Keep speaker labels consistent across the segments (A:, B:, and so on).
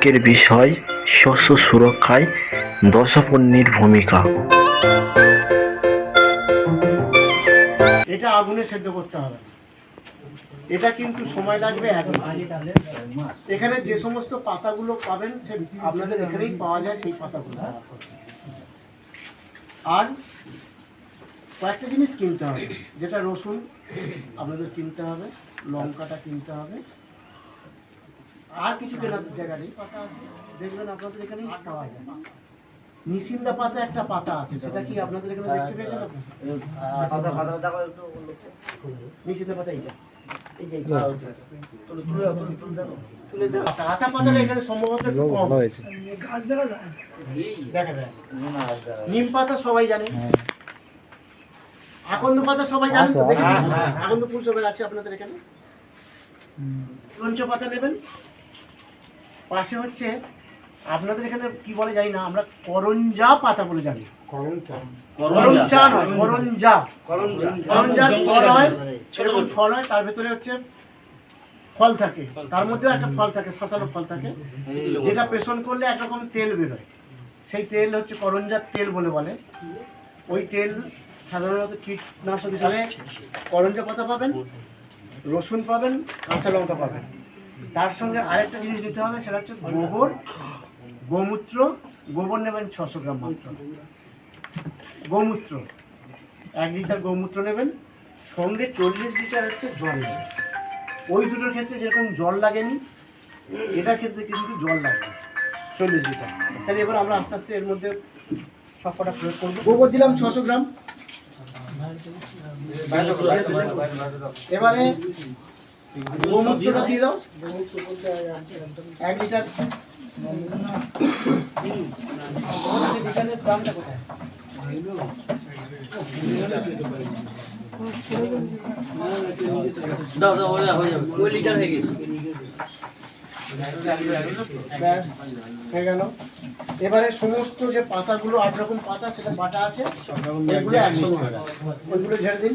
A: আজকের বিষয়, শস্য সুরক্ষায় দশপণ্যের ভূমিকা।
B: এটা আগুনে সেদ্ধ করতে হবে এটা কিন্তু সময় লাগবে এক। এখানে যে সমস্ত পাতাগুলো পাবেন, সে আপনাদের এখানেই পাওয়া যায় সেই পাতাগুলো। আর কয়েকটা জিনিস কিনতে হবে, যেটা রসুন আপনাদের কিনতে হবে, লঙ্কাটা কিনতে হবে আর কিছু কেনার জায়গা নেই। দেখবেন আপনাদের এখানেই পাওয়া যায়। নিশিন্দা পাতা একটা পাতা আছে সেটা কি আপনাদের এখানে দেখতে পেয়েছেন? নিশিন্দা পাতা এইটা। এইটা। এখানে সম্ভবত একটু কম। দেখা যায়। নিম পাতা সবাই জানে। আকন্দ পাতা সবাই জানেন তো দেখেছেন? আকন্দ ফুল সবাই আছে আপনাদের এখানে? লঞ্চ পাতা নেবেন? পাশে হচ্ছে আপনাদের এখানে কি বলে জানি না আমরা করঞ্জা পাতা বলে জানি। করঞ্জা। নয় করঞ্জা। করঞ্জার ফল হয়? সেরকম ফল হয় তার ভেতরে হচ্ছে ফল থাকে। তার মধ্যেও একটা ফল থাকে শাসালো ফল থাকে যেটা পেশন করলে একরকম তেল বেরোয় সেই তেল হচ্ছে করঞ্জার তেল বলে বলে। ওই তেল সাধারণত কীটনাশক হিসাবে করঞ্জা পাতা পাবেন রসুন পাবেন কাঁচা লঙ্কা পাবেন। তার সঙ্গে আরেকটা জিনিস নিতে হবে, সেটা হচ্ছে গোবর, গোমূত্র, গোবর নেবেন ছশো গ্রাম মাত্র। গোমূত্র, এক লিটার গোমূত্র নেবেন, সঙ্গে চল্লিশ লিটার হচ্ছে জল নেবেন। ওই দুটোর ক্ষেত্রে যেরকম জল লাগেনি, এটার ক্ষেত্রে কিন্তু জল লাগবে চল্লিশ লিটার। তাহলে এবার আমরা আস্তে আস্তে এর মধ্যে সব কটা প্রয়োগ করব। গোবর দিলাম ছশো গ্রাম। এবারে গোমূত্রটা দিয়ে দাও। এক লিটার। লিটারের দামটা কোথায়
C: দাও দাও হয়ে যাবে ওই লিটার হয়ে গেছে।
B: ব্যাস হয়ে গেল। এবারে সমস্ত যে পাতাগুলো আট রকম পাতা সেটা বাটা আছে। ওইগুলো ঝেড়ে দিন।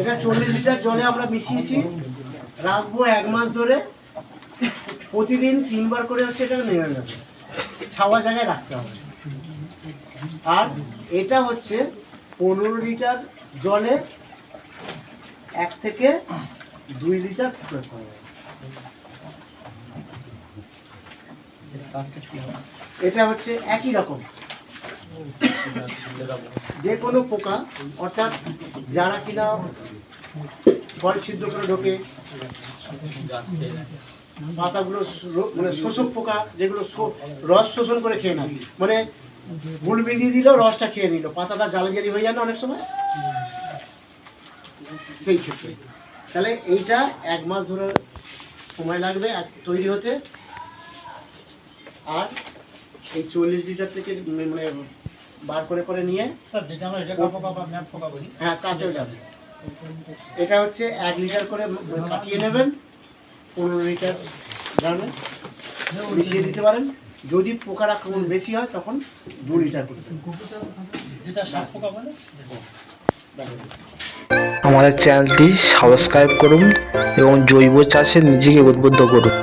B: এটা চল্লিশ লিটার জলে আমরা মিশিয়েছি। রাখব এক মাস ধরে। প্রতিদিন তিনবার করে হচ্ছে এটা নেমে যাবে। ছাওয়া জায়গায় রাখতে হবে। আর এটা হচ্ছে পনেরো লিটার জলে এক থেকে দুই লিটার প্রয়োগ করা এটা হচ্ছে একই রকম। যে কোনো পোকা, অর্থাৎ যারা কিনা ফল ছিদ্র করে ঢোকে, পাতাগুলো মানে শোষক পোকা, যেগুলো রস শোষণ করে খেয়ে নেয়। মানে গুল বিঁধিয়ে দিল রসটা খেয়ে নিল, পাতাটা জালি হয়ে যায় না অনেক সময়। সেই ক্ষেত্রে। তাহলে এইটা এক মাস ধরে সময় লাগবে তৈরি হতে। আর এই চল্লিশ লিটার থেকে মানে বার করে করে নিয়ে
C: স্যার যেটা আমরা এটা ম্যাপ বলি
B: হ্যাঁ তাতেও যাবে। এটা হচ্ছে এক লিটার করে কাটিয়ে নেবেন পনেরো লিটার গ্রামে। মিশিয়ে দিতে পারেন। যদি পোকার আক্রমণ বেশি হয় তখন দু লিটার করে
C: যেটা সাপ পোকা বলে
A: আমাদের চ্যানেলটি সাবস্ক্রাইব করুন এবং জৈব চাষে নিজেকে উদ্বুদ্ধ করুন।